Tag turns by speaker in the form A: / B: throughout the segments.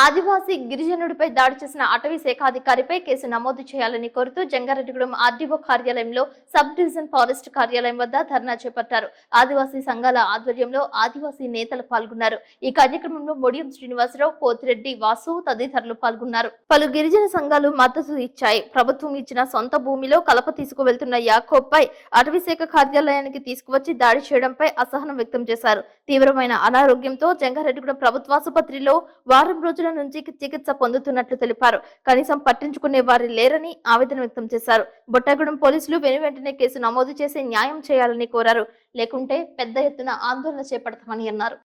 A: ఆదివాసీ గిరిజనుడిపై దాడి చేసిన అటవీ శాఖాధికారిపై కేసు నమోదు చేయాలని కోరుతూ జంగారెడ్డిగూడెం ఆర్డీఓ కార్యాలయంలో సబ్ డివిజన్ ఫారెస్ట్ కార్యాలయం వద్ద ధర్నా చేపట్టారు. ఆదివాసీ సంఘాల ఆధ్వర్యంలో ఆదివాసీ నేతలు పాల్గొన్నారు. ఈ కార్యక్రమంలో మొడియం శ్రీనివాసరావు పోతిరెడ్డి వాసు తదితరులు పాల్గొన్నారు. పలు గిరిజన సంఘాలు మద్దతు ఇచ్చాయి. ప్రభుత్వం ఇచ్చిన సొంత భూమిలో కలప తీసుకువెళ్తున్న యాకోబ్పై పై అటవీ శాఖ కార్యాలయానికి తీసుకువచ్చి దాడి చేయడంపై అసహనం వ్యక్తం చేశారు. తీవ్రమైన అనారోగ్యంతో జంగారెడ్డిగూడెం ప్రభుత్వాసుపత్రిలో వారం రోజుల నుంచి చికిత్స పొందుతున్నట్లు తెలిపారు. కనీసం పట్టించుకునే వారు లేరని ఆవేదన వ్యక్తం చేశారు. బొట్టగూడెం పోలీసులు వెను వెంటనే కేసు నమోదు చేసి న్యాయం చేయాలని కోరారు. లేకుంటే పెద్ద ఎత్తున ఆందోళన చేపడతామని అన్నారు.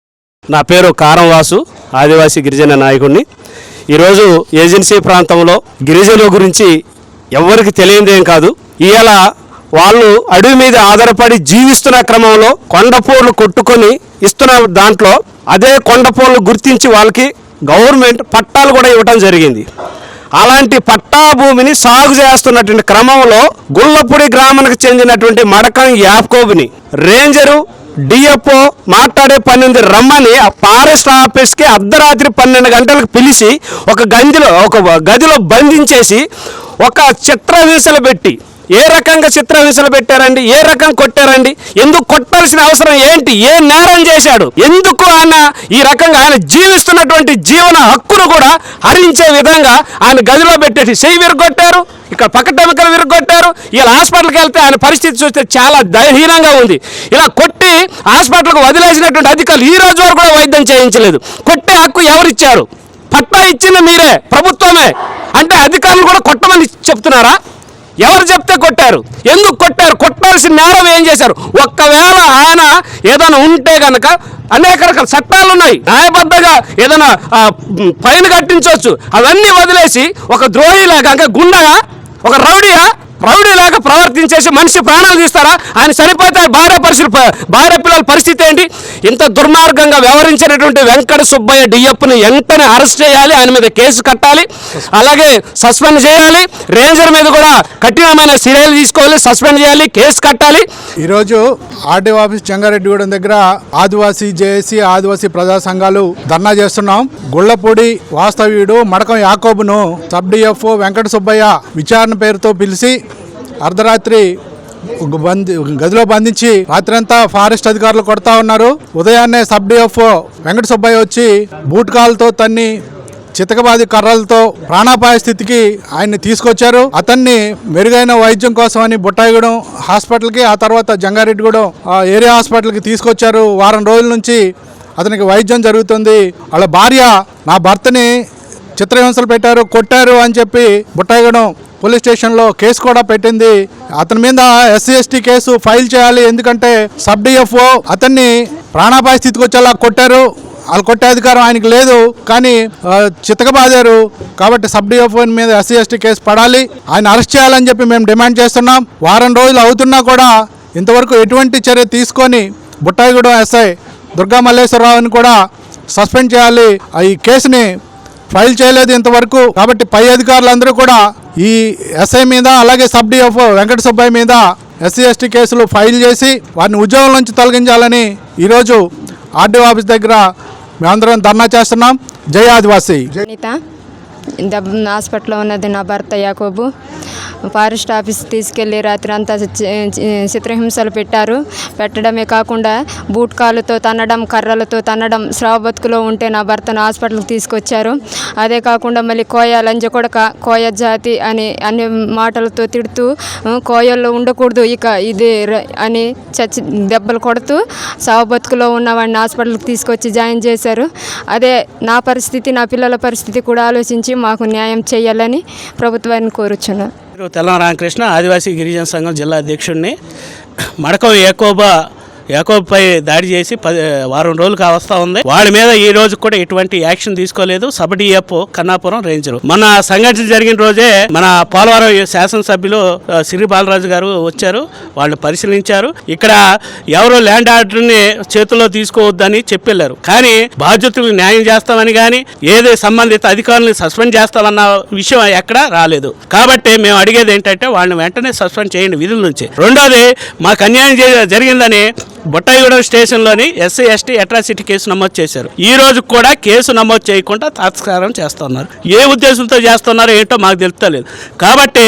B: నా పేరు కారం వాసు ఆదివాసీ గిరిజన నాయకుడిని. ఈరోజు ఏజెన్సీ ప్రాంతంలో గిరిజనుల గురించి ఎవరికి తెలియదేం కాదు. ఇవాళ వాళ్ళు అడవి మీద ఆధారపడి జీవిస్తున్న క్రమంలో కొండపూర్లు కొట్టుకొని ఇస్తున్న దాంట్లో అదే కొండపూర్లు గుర్తించి వాళ్ళకి గవర్నమెంట్ పట్టాలు కూడా ఇవ్వటం జరిగింది. అలాంటి పట్టా భూమిని సాగు చేస్తున్నటువంటి క్రమంలో గుల్లపూడి గ్రామానికి చెందినటువంటి మడకం యాప్కోబుని రేంజరు డిఎఫ్ఓ మాట్లాడే పన్నెండు రమ్మని ఫారెస్ట్ ఆఫీస్కి అర్ధరాత్రి పన్నెండు గంటలకు పిలిచి ఒక గందిలో ఒక గదిలో బంధించేసి ఒక చిత్రహింసలు పెట్టి ఏ రకంగా చిత్రహింసలు పెట్టారండి? ఏ రకం కొట్టారండి? ఎందుకు కొట్టాల్సిన అవసరం ఏంటి? ఏ నేరం చేశాడు? ఎందుకు ఆయన ఈ రకంగా ఆయన జీవిస్తున్నటువంటి జీవన హక్కును కూడా హరించే విధంగా ఆయన గదిలో పెట్టేసి చెయ్యి విరగొట్టారు ఇక్కడ పక్కటెమికలు విరగొట్టారు ఇలా హాస్పిటల్కి వెళ్తే ఆయన పరిస్థితి చూస్తే చాలా దయహీనంగా ఉంది. ఇలా కొట్టి హాస్పిటల్కి వదిలేసినటువంటి అధికారులు ఈ రోజు వరకు కూడా వైద్యం చేయించలేదు. కొట్టే హక్కు ఎవరిచ్చారు? పట్టా ఇచ్చింది మీరే ప్రభుత్వమే. అంటే అధికారులు కూడా కొట్టమని చెప్తున్నారా? ఎవరు చెప్తే కొట్టారు? ఎందుకు కొట్టారు? కొట్టాల్సిన నేరం ఏం చేశారు? ఒక్కవేళ ఆయన ఏదైనా ఉంటే గనక అనేక రకాల చట్టాలు ఉన్నాయి. న్యాయబద్ధంగా ఏదైనా ఫైన్ కట్టించవచ్చు. అవన్నీ వదిలేసి ఒక ద్రోహిలాగా ఇంకా గుండగా ఒక రౌడీయా ప్రౌఢిలాగా ప్రవర్తించేసి మనిషి ప్రాణాలు తీస్తారా? ఆయన చనిపోతే భార్య పరిస్థితి భార్య పిల్లల పరిస్థితి ఏంటి? ఇంత దుర్మార్గంగా వ్యవహరించినటువంటి వెంకట సుబ్బయ్య డిఎఫ్ని వెంటనే అరెస్ట్ చేయాలి ఆయన మీద కేసు కట్టాలి అలాగే సస్పెండ్ చేయాలి రేంజర్ మీద కూడా కఠినమైన చర్యలు తీసుకోవాలి సస్పెండ్ చేయాలి కేసు కట్టాలి.
C: ఈరోజు ఆర్డీఓ ఆఫీస్ చెంగారెడ్డిగూడెం దగ్గర ఆదివాసీ జేఏసీ ఆదివాసీ ప్రజా సంఘాలు ధర్నా చేస్తున్నాం. గుళ్ళపూడి వాస్తవ్యుడు మడకం యాకోబును సబ్ డిఎఫ్ వెంకట సుబ్బయ్య విచారణ పేరుతో పిలిచి అర్ధరాత్రి గదిలో బంధించి రాత్రంతా ఫారెస్ట్ అధికారులు కొడతా ఉన్నారు. ఉదయాన్నే సబ్ డిఎఫ్ఓ వెంకట సుబ్బయ్య వచ్చి బూట్ కాల్తో తన్ని చితకబాది కర్రలతో ప్రాణాపాయ స్థితికి ఆయన్ని తీసుకొచ్చారు. అతన్ని మెరుగైన వైద్యం కోసమని బుట్టాయిగూడెం హాస్పిటల్కి ఆ తర్వాత జంగారెడ్డిగూడెం ఆ ఏరియా హాస్పిటల్కి తీసుకొచ్చారు. వారం రోజుల నుంచి అతనికి వైద్యం జరుగుతుంది. వాళ్ళ భార్య నా భర్తని చిత్రహింసలు పెట్టారు కొట్టారు అని చెప్పి బుట్టాయిగూడెం పోలీస్ స్టేషన్లో కేసు కూడా పెట్టింది. అతని మీద ఎస్సీ ఎస్టీ కేసు ఫైల్ చేయాలి. ఎందుకంటే సబ్ డిఎఫ్ఓ అతన్ని ప్రాణాపాయ స్థితికి వచ్చేలా కొట్టారు. వాళ్ళు కొట్టే అధికారం ఆయనకి లేదు. కానీ చితకబాదారు. కాబట్టి సబ్ డిఎఫ్ఓ మీద ఎస్సీ ఎస్టీ కేసు పడాలి. ఆయన అరెస్ట్ చేయాలని చెప్పి మేము డిమాండ్ చేస్తున్నాం. వారం రోజులు అవుతున్నా కూడా ఇంతవరకు ఎటువంటి చర్య తీసుకొని బుట్టాయిగూడెం ఎస్ఐ దుర్గా మల్లేశ్వరరావుని కూడా సస్పెండ్ చేయాలి. ఆ ఈ కేసుని ఫైల్ చేయలేదు ఇంతవరకు. కాబట్టి పై అధికారులందరూ కూడా ఈ ఎస్ఐ మీద అలాగే సబ్ డిఎఫ్ వెంకట సుబ్బయ్య మీద ఎస్సీ ఎస్టీ కేసులు ఫైల్ చేసి వారిని ఉద్యోగం నుంచి తొలగించాలని ఈరోజు ఆర్డీఓ ఆఫీస్ దగ్గర మేమందరం ధర్నా చేస్తున్నాం. జై ఆదివాసీ.
D: దెబ్బ హాస్పిటల్లో ఉన్నది నా భర్త యాకోబు. ఫారెస్ట్ ఆఫీస్ తీసుకెళ్ళి రాత్రి అంతా చి- చిత్రహింసలు పెట్టారు. పెట్టడమే కాకుండా బూట్ కాలుతో తన్నడం కర్రలతో తన్నడం శ్రావ బతుకులో ఉంటే నా భర్తను హాస్పిటల్కి తీసుకొచ్చారు. అదే కాకుండా మళ్ళీ కోయ లంజ కొడక కోయ జాతి అని అన్ని మాటలతో తిడుతూ కోయల్లో ఉండకూడదు ఇక ఇది అని చచ్చి దెబ్బలు కొడుతూ సావు బతుకులో ఉన్న వాడిని హాస్పిటల్కి తీసుకొచ్చి జాయిన్ చేశారు. అదే నా పరిస్థితి నా పిల్లల పరిస్థితి కూడా ఆలోచించి మాకు న్యాయం చేయాలని ప్రభుత్వాన్ని కోరుచున్నాను
E: పేరు తెల్లం రామకృష్ణ ఆదివాసీ గిరిజన సంఘం జిల్లా అధ్యక్షుడిని. మడకం ఏకోబా యాకోబ్పై దాడి చేసి పది వారం రోజులు కావస్తా ఉంది. వాళ్ళ మీద ఈ రోజు కూడా ఎటువంటి యాక్షన్ తీసుకోలేదు. Sub DF Kannapuram ranger. మన సంఘటన జరిగిన రోజే మన పోలవరం శాసనసభ్యులు సిరి బాలరాజు గారు వచ్చారు. వాళ్ళు పరిశీలించారు. ఇక్కడ ఎవరు ల్యాండ్ ఆర్డర్ని చేతుల్లో తీసుకోవద్దని చెప్పెళ్ళారు. కానీ బాధ్యతలకు న్యాయం చేస్తామని కానీ ఏది సంబంధిత అధికారులను సస్పెండ్ చేస్తామన్న విషయం ఎక్కడ రాలేదు. కాబట్టి మేము అడిగేది ఏంటంటే వాళ్ళని వెంటనే సస్పెండ్ చేయండి విధుల నుంచి. రెండోది మాకు అన్యాయం జరిగిందని బొట్టాయిగూడెం స్టేషన్లోని ఎస్సీ ఎస్టీ అట్రాసిటీ కేసు నమోదు చేశారు. ఈ రోజు కూడా కేసు నమోదు చేయకుండా తాత్కారం చేస్తున్నారు. ఏ ఉద్దేశంతో చేస్తున్నారో ఏంటో మాకు తెలుస్తలేదు కాబట్టి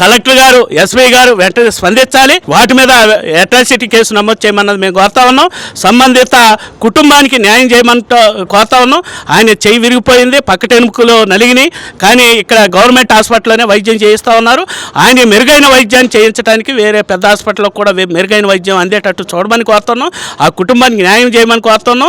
E: కలెక్టర్ గారు ఎస్పీ గారు వెంటనే స్పందించాలి. వాటి మీద అట్రాసిటీ కేసు నమోదు చేయమన్నది మేము కోరుతా ఉన్నాం. సంబంధిత కుటుంబానికి న్యాయం చేయమంటూ కోరుతా ఉన్నాం. ఆయన చెయ్యి విరిగిపోయింది పక్కటెనుకలు నలిగినాయి. కానీ ఇక్కడ గవర్నమెంట్ హాస్పిటల్లోనే వైద్యం చేయిస్తూ ఉన్నారు. ఆయన మెరుగైన వైద్యాన్ని చేయించడానికి వేరే పెద్ద హాస్పిటల్లో కూడా మెరుగైన వైద్యం అందేటట్టు చూడమని కోరుతున్నాం. ఆ కుటుంబానికి న్యాయం చేయమని కోరుతున్నాం.